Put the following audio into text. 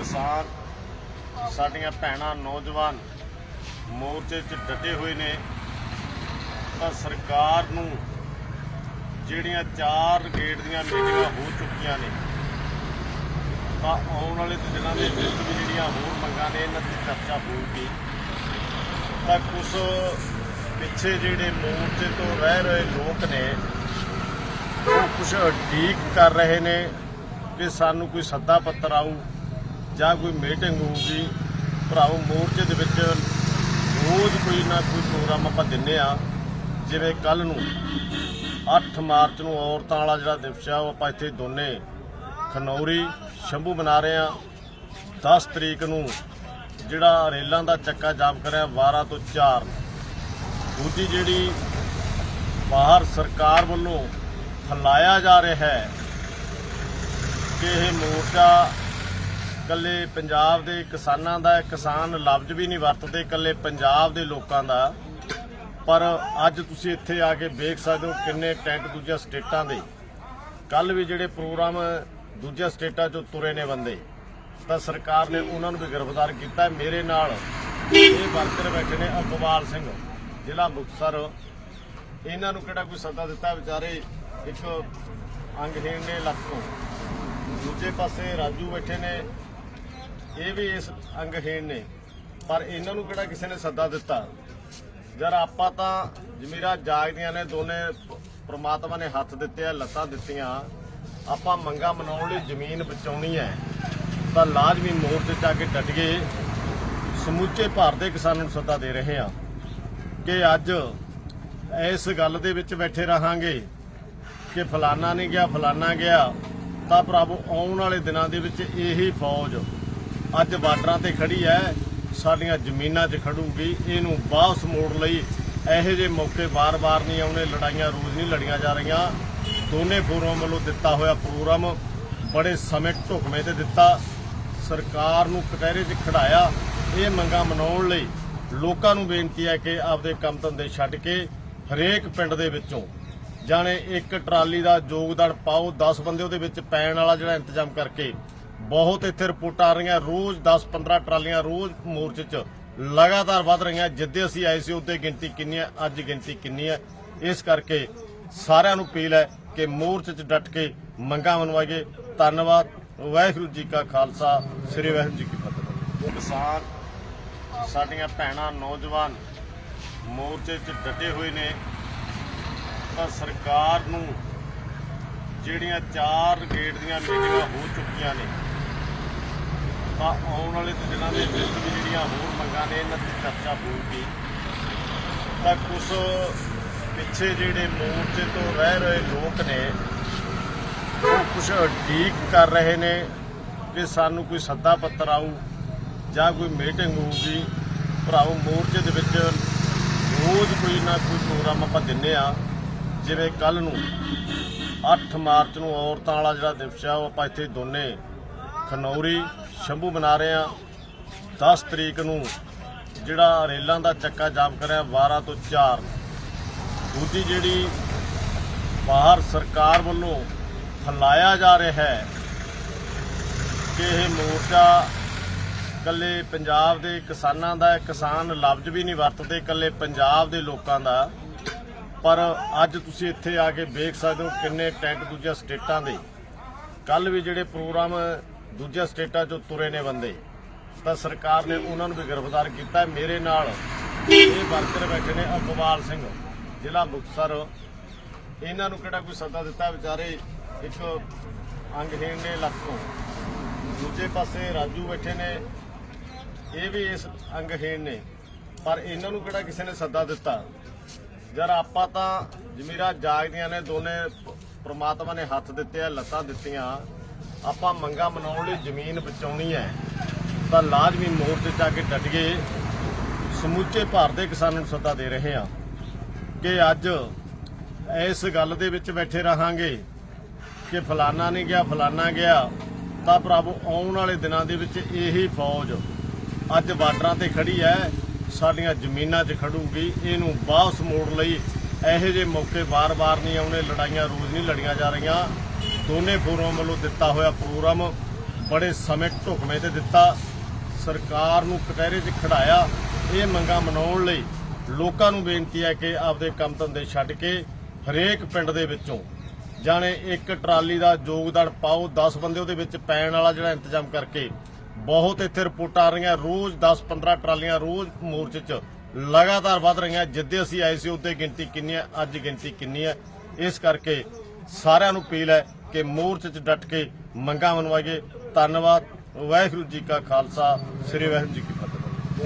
ਕਿਸਾਨ ਸਾਡੀਆਂ ਭੈਣਾਂ ਨੌਜਵਾਨ ਮੋਰਚੇ 'ਚ ਡਟੇ ਹੋਏ ਨੇ। ਤਾਂ ਸਰਕਾਰ ਨੂੰ ਜਿਹੜੀਆਂ ਚਾਰ ਗੇਟ ਦੀਆਂ ਮੀਟਿੰਗਾਂ ਹੋ ਚੁੱਕੀਆਂ ਨੇ, ਤਾਂ ਆਉਣ ਵਾਲੇ ਦਿਨਾਂ ਦੇ ਵਿੱਚ ਵੀ ਜਿਹੜੀਆਂ ਹੋਰ ਮੰਗਾਂ ਨੇ, ਇਹਨਾਂ ਦੀ ਚਰਚਾ ਹੋਊਗੀ। ਤਾਂ ਕੁਝ ਪਿੱਛੇ ਜਿਹੜੇ ਮੋਰਚੇ ਤੋਂ ਰਹਿ ਰਹੇ ਲੋਕ ਨੇ, ਉਹ ਕੁਝ ਉਡੀਕ ਕਰ ਰਹੇ ਨੇ ਕਿ ਸਾਨੂੰ ਕੋਈ ਸੱਦਾ ਪੱਤਰ ਆਊ। ਜਾਂ ਕੋਈ ਮੀਟਿੰਗ ਹੋਊਗੀ ਭਰਾਓ ਮੋਰਚੇ ਦੇ ਵਿੱਚ ਰੋਜ਼ ਕੋਈ ਨਾ ਕੋਈ ਪ੍ਰੋਗਰਾਮ ਆਪਾਂ ਦਿੰਨੇ ਆ। ਜਿਵੇਂ ਕੱਲ ਨੂੰ 8 ਮਾਰਚ ਨੂੰ ਔਰਤਾਂ ਵਾਲਾ ਜਿਹੜਾ ਦਿਵਸ ਆ, ਉਹ ਆਪਾਂ ਇੱਥੇ ਦੋਨੇ ਖਨੌਰੀ ਸ਼ੰਭੂ ਮਨਾ ਰਹੇ ਆ। 10 ਤਰੀਕ ਨੂੰ ਜਿਹੜਾ ਰੇਲਾਂ ਦਾ ਚੱਕਾ ਜਾਮ ਕਰਿਆ 12 ਤੋਂ 4 ਦੂਜੀ ਜਿਹੜੀ ਬਾਹਰ ਸਰਕਾਰ ਵੱਲੋਂ ਫੈਲਾਇਆ ਜਾ ਰਿਹਾ ਹੈ ਕਿ ਇਹ ਮੋਰਚਾ ਕੱਲੇ ਪੰਜਾਬ ਦੇ ਕਿਸਾਨਾਂ ਦਾ, ਕਿਸਾਨ ਲਫ਼ਜ਼ ਵੀ ਨਹੀਂ ਵਰਤਦੇ ਕੱਲੇ ਪੰਜਾਬ ਦੇ ਲੋਕਾਂ ਦਾ। ਪਰ ਅੱਜ ਤੁਸੀਂ ਇੱਥੇ ਆ ਕੇ ਵੇਖ ਸਕਦੇ ਹੋ ਕਿੰਨੇ ਟੈਂਟ ਦੂਜੀਆਂ ਸਟੇਟਾਂ ਦੇ। ਕੱਲ ਵੀ ਜਿਹੜੇ ਪ੍ਰੋਗਰਾਮ ਦੂਜੀਆਂ ਸਟੇਟਾਂ 'ਚੋਂ ਤੁਰੇ ਨੇ ਬੰਦੇ, ਤਾਂ ਸਰਕਾਰ ਨੇ ਉਹਨਾਂ ਨੂੰ ਵੀ ਗ੍ਰਿਫਤਾਰ ਕੀਤਾ। ਮੇਰੇ ਨਾਲ ਇਹ ਵਰਕਰ ਬੈਠੇ ਨੇ ਅਕਵਾਲ ਸਿੰਘ, ਜ਼ਿਲ੍ਹਾ ਮੁਕਤਸਰ ਇਹਨਾਂ ਨੂੰ ਕਿਹੜਾ ਕੋਈ ਸੱਦਾ ਦਿੱਤਾ? ਵਿਚਾਰੇ ਇੱਕ ਅੰਗਹੀਣ ਨੇ ਲੱਖ ਤੋਂ। ਦੂਜੇ ਪਾਸੇ ਰਾਜੂ ਬੈਠੇ ਨੇ ਇਹ ਵੀ ਇਸ ਅੰਗਹੀਣ ਨੇ। ਪਰ ਇਹਨਾਂ ਨੂੰ ਕਿਹੜਾ ਕਿਸੇ ਨੇ ਸੱਦਾ ਦਿੱਤਾ? ਯਾਰ ਆਪਾਂ ਤਾਂ ਜ਼ਮੀਰਾਂ ਜਾਗਦੀਆਂ ਨੇ, ਦੋਨੇ ਪ੍ਰਮਾਤਮਾ ਨੇ ਹੱਥ ਦਿੱਤੇ ਆ, ਲੱਤਾਂ ਦਿੱਤੀਆਂ। ਆਪਾਂ ਮੰਗਾ ਮਨਾਉਣ ਲਈ ਜ਼ਮੀਨ ਬਚਾਉਣੀ ਹੈ। ਤਾਂ ਲਾਜ਼ਮੀ ਮੋਰਚੇ 'ਤੇ ਜਾ ਕੇ ਡਟ ਗਏ। ਸਮੁੱਚੇ ਭਾਰਤ ਦੇ ਕਿਸਾਨਾਂ ਨੂੰ ਸੱਦਾ ਦੇ ਰਹੇ ਆ ਕਿ ਅੱਜ ਇਸ ਗੱਲ ਦੇ ਵਿੱਚ ਬੈਠੇ ਰਹਾਂਗੇ ਕਿ ਫਲਾਨਾ ਨਹੀਂ ਗਿਆ, ਫਲਾਨਾ ਗਿਆ। ਤਾਂ ਪ੍ਰਭੂ ਆਉਣ ਵਾਲੇ ਦਿਨਾਂ ਦੇ ਵਿੱਚ ਇਹੀ ਫੌਜ ਅੱਜ ਬਾਰਡਰਾਂ ਤੇ ਖੜੀ ਹੈ। ਸਾਡੀਆਂ ਜ਼ਮੀਨਾਂ 'ਚ ਖੜੂਗੀ। ਇਹਨੂੰ ਵਾਪਸ ਮੋੜ ਲਈ ਇਹੋ ਜਿਹੇ ਮੌਕੇ ਵਾਰ ਵਾਰ ਨਹੀਂ ਆਉਣੇ, ਲੜਾਈਆਂ ਰੋਜ਼ ਨਹੀਂ ਲੜੀਆਂ ਜਾ ਰਹੀਆਂ। ਦੋਨੇ ਫੋਰਮ ਵੱਲੋਂ ਦਿੱਤਾ ਹੋਇਆ ਪ੍ਰੋਗਰਾਮ ਬੜੇ ਸਮੇਂ ਢੁਕਵੇਂ ਤੇ ਦਿੱਤਾ। ਸਰਕਾਰ ਨੂੰ ਕਟਹਿਰੇ 'ਚ ਖੜਾਇਆ। ਇਹ ਮੰਗਾਂ ਮਨਾਉਣ ਲਈ ਲੋਕਾਂ ਨੂੰ ਬੇਨਤੀ ਹੈ ਕਿ ਆਪਦੇ ਕੰਮ ਧੰਦੇ ਛੱਡ ਕੇ ਹਰੇਕ ਪਿੰਡ ਦੇ ਵਿੱਚੋਂ ਜਾਣੇ ਇੱਕ ਟਰਾਲੀ ਦਾ ਯੋਗਦਾਨ ਪਾਓ। 10 ਬੰਦੇ ਉਹਦੇ ਵਿੱਚ ਪੈਣ ਵਾਲਾ ਜਿਹੜਾ ਇੰਤਜ਼ਾਮ ਕਰਕੇ ਬਹੁਤ ਇੱਥੇ ਰਿਪੋਰਟਾਂ ਆ ਰਹੀਆਂ, ਰੋਜ਼ 10-15 ਟਰਾਲੀਆਂ ਰੋਜ਼ ਮੋਰਚੇ 'ਚ ਲਗਾਤਾਰ ਵੱਧ ਰਹੀਆਂ। ਜਿੱਦੇ ਅਸੀਂ ਆਏ ਸੀ ਉਹਦੇ ਗਿਣਤੀ ਕਿੰਨੀ ਹੈ, ਅੱਜ ਗਿਣਤੀ ਕਿੰਨੀ ਹੈ। ਇਸ ਕਰਕੇ ਸਾਰਿਆਂ ਨੂੰ ਅਪੀਲ ਹੈ ਕਿ ਮੋਰਚੇ 'ਚ ਡਟ ਕੇ ਮੰਗਾਂ ਮਨਵਾਈਏ। ਧੰਨਵਾਦ। ਵਾਹਿਗੁਰੂ ਜੀ ਕਾ ਖਾਲਸਾ। ਸ੍ਰੀ ਵਾਹਿਗੁਰੂ ਜੀ ਕੀ ਫਤਿਹ। ਕਿਸਾਨ, ਸਾਡੀਆਂ ਭੈਣਾਂ, ਨੌਜਵਾਨ ਮੋਰਚੇ 'ਚ ਡਟੇ ਹੋਏ ਨੇ। ਤਾਂ ਸਰਕਾਰ ਨੂੰ ਜਿਹੜੀਆਂ ਚਾਰ ਗੇਟ ਦੀਆਂ ਮੀਟਿੰਗਾਂ ਹੋ ਚੁੱਕੀਆਂ ਨੇ, ਤਾਂ ਆਉਣ ਵਾਲੇ ਦਿਨਾਂ ਦੇ ਵਿੱਚ ਵੀ ਜਿਹੜੀਆਂ ਹੋਰ ਮੰਗਾਂ ਨੇ, ਇਹਨਾਂ ਦੀ ਚਰਚਾ ਹੋਊਗੀ। ਤਾਂ ਕੁਝ ਪਿੱਛੇ ਜਿਹੜੇ ਮੋਰਚੇ ਤੋਂ ਰਹਿ ਰਹੇ ਲੋਕ ਨੇ, ਉਹ ਕੁਝ ਉਡੀਕ ਕਰ ਰਹੇ ਨੇ ਕਿ ਸਾਨੂੰ ਕੋਈ ਸੱਦਾ ਪੱਤਰ ਆਊ ਜਾਂ ਕੋਈ ਮੀਟਿੰਗ ਹੋਊਗੀ। ਭਰਾਓ ਮੋਰਚੇ ਦੇ ਵਿੱਚ ਰੋਜ਼ ਕੋਈ ਨਾ ਕੋਈ ਪ੍ਰੋਗਰਾਮ ਆਪਾਂ ਦਿੰਨੇ ਆ, ਜਿਵੇਂ ਕੱਲ ਨੂੰ 8 ਮਾਰਚ ਨੂੰ ਔਰਤਾਂ ਵਾਲਾ ਜਿਹੜਾ ਦਿਵਸ ਆ, ਉਹ ਆਪਾਂ ਇੱਥੇ ਦੋਨੇ ਖਨੌਰੀ, ਸ਼ੰਭੂ ਮਨਾ ਰਹੇ ਆ 10 ਤਰੀਕ ਨੂੰ ਜਿਹੜਾ ਰੇਲਾਂ ਦਾ ਚੱਕਾ ਜਾਮ ਕਰਿਆ 12 ਤੋਂ 4 ਦੂਜੀ ਜਿਹੜੀ ਬਾਹਰ ਸਰਕਾਰ ਵੱਲੋਂ ਫੈਲਾਇਆ ਜਾ ਰਿਹਾ ਹੈ ਕਿ ਇਹ ਮੋਰਚਾ ਕੱਲੇ ਪੰਜਾਬ ਦੇ ਕਿਸਾਨਾਂ ਦਾ ਕਿਸਾਨ ਲਫ਼ਜ਼ ਵੀ ਨਹੀਂ ਵਰਤਦੇ ਕੱਲੇ ਪੰਜਾਬ ਦੇ ਲੋਕਾਂ ਦਾ। ਪਰ ਅੱਜ ਤੁਸੀਂ ਇੱਥੇ ਆ ਕੇ ਵੇਖ ਸਕਦੇ ਹੋ ਕਿੰਨੇ ਟੈਂਟ ਦੂਜੀਆਂ ਸਟੇਟਾਂ ਦੇ। ਕੱਲ ਵੀ ਜਿਹੜੇ ਪ੍ਰੋਗਰਾਮ ਦੂਜੀਆਂ ਸਟੇਟਾਂ 'ਚੋਂ ਤੁਰੇ ਨੇ ਬੰਦੇ, ਤਾਂ ਸਰਕਾਰ ਨੇ ਉਹਨਾਂ ਨੂੰ ਵੀ ਗ੍ਰਿਫਤਾਰ ਕੀਤਾ। ਮੇਰੇ ਨਾਲ ਇਹ ਵਰਕਰ ਬੈਠੇ ਨੇ ਅਕਵਾਲ ਸਿੰਘ, ਜ਼ਿਲ੍ਹਾ ਮੁਕਤਸਰ। ਇਹਨਾਂ ਨੂੰ ਕਿਹੜਾ ਕੋਈ ਸੱਦਾ ਦਿੱਤਾ? ਵਿਚਾਰੇ ਇੱਕ ਅੰਗਹੀਣ ਨੇ ਲੱਖੋਂ ਦੂਜੇ ਪਾਸੇ ਰਾਜੂ ਬੈਠੇ ਨੇ, ਇਹ ਵੀ ਇਸ ਅੰਗਹੀਣ ਨੇ। ਪਰ ਇਹਨਾਂ ਨੂੰ ਕਿਹੜਾ ਕਿਸੇ ਨੇ ਸੱਦਾ ਦਿੱਤਾ? ਯਾਰ ਆਪਾਂ ਤਾਂ ਜ਼ਮੀਰਾਂ ਜਾਗਦੀਆਂ ਨੇ, ਦੋਨੇ ਪ- ਪ੍ਰਮਾਤਮਾ ਨੇ ਹੱਥ ਦਿੱਤੇ ਆ ਲੱਤਾਂ ਦਿੱਤੀਆਂ। ਆਪਾਂ ਮੰਗਾਂ ਮਨਾਉਣ ਲਈ ਜ਼ਮੀਨ ਬਚਾਉਣੀ ਹੈ। ਤਾਂ ਲਾਜ਼ਮੀ ਮੋਰਚੇ 'ਚ ਆ ਕੇ ਡਟ ਗਏ ਸਮੁੱਚੇ ਭਾਰਤ ਦੇ ਕਿਸਾਨਾਂ ਨੂੰ ਸੱਦਾ ਦੇ ਰਹੇ ਆ ਕਿ ਅੱਜ ਇਸ ਗੱਲ ਦੇ ਵਿੱਚ ਬੈਠੇ ਰਹਾਂਗੇ ਕਿ ਫਲਾਨਾ ਨਹੀਂ ਗਿਆ, ਫਲਾਨਾ ਗਿਆ। ਤਾਂ ਪ੍ਰਭੂ ਆਉਣ ਵਾਲੇ ਦਿਨਾਂ ਦੇ ਵਿੱਚ ਇਹੀ ਫੌਜ ਅੱਜ ਬਾਰਡਰਾਂ ਤੇ ਖੜੀ ਹੈ। ਸਾਡੀਆਂ ਜ਼ਮੀਨਾਂ 'ਚ ਖੜੂਗੀ, ਇਹਨੂੰ ਵਾਪਸ ਮੋੜ ਲਈ ਇਹੋ ਜਿਹੇ ਮੌਕੇ ਵਾਰ ਵਾਰ ਨਹੀਂ ਆਉਣੇ, ਲੜਾਈਆਂ ਰੋਜ਼ ਨਹੀਂ ਲੜੀਆਂ ਜਾ ਰਹੀਆਂ। ਦੋਨੇ ਫੋਰਮ ਵੱਲੋਂ ਦਿੱਤਾ ਹੋਇਆ ਪ੍ਰੋਗਰਾਮ ਬੜੇ ਸਮੇਂ ਢੁਕਵੇਂ ਤੇ ਦਿੱਤਾ। ਸਰਕਾਰ ਨੂੰ ਕਟਹਿਰੇ 'ਚ ਖੜਾਇਆ। ਇਹ ਮੰਗਾਂ ਮਨਾਉਣ ਲਈ ਲੋਕਾਂ ਨੂੰ ਬੇਨਤੀ ਹੈ ਕਿ ਆਪਦੇ ਕੰਮ ਧੰਦੇ ਛੱਡ ਕੇ ਹਰੇਕ ਪਿੰਡ ਦੇ ਵਿੱਚੋਂ ਜਾਣੇ ਇੱਕ ਟਰਾਲੀ ਦਾ ਯੋਗਦਾਨ ਪਾਓ 10 ਬੰਦੇ ਉਹਦੇ ਵਿੱਚ ਪੈਣ ਵਾਲਾ ਜਿਹੜਾ ਇੰਤਜ਼ਾਮ ਕਰਕੇ ਬਹੁਤ ਇੱਥੇ ਰਿਪੋਰਟਾਂ ਆ ਰਹੀਆਂ, ਰੋਜ਼ 10-15 ਟਰਾਲੀਆਂ ਰੋਜ਼ ਮੋਰਚੇ 'ਚ ਲਗਾਤਾਰ ਵੱਧ ਰਹੀਆਂ। ਜਿੱਦੇ ਅਸੀਂ ਆਏ ਸੀ ਉੱਤੇ ਗਿਣਤੀ ਕਿੰਨੀ ਹੈ, ਅੱਜ ਗਿਣਤੀ ਕਿੰਨੀ ਹੈ। ਇਸ ਕਰਕੇ ਸਾਰਿਆਂ ਨੂੰ ਅਪੀਲ ਹੈ ਕਿ ਮੋਰਚੇ 'ਚ ਡਟ ਕੇ ਮੰਗਾਂ ਮਨਵਾਈਏ। ਧੰਨਵਾਦ। ਵਾਹਿਗੁਰੂ ਜੀ ਕਾ ਖਾਲਸਾ, ਸ੍ਰੀ ਵਾਹਿਗੁਰੂ ਜੀ ਕੀ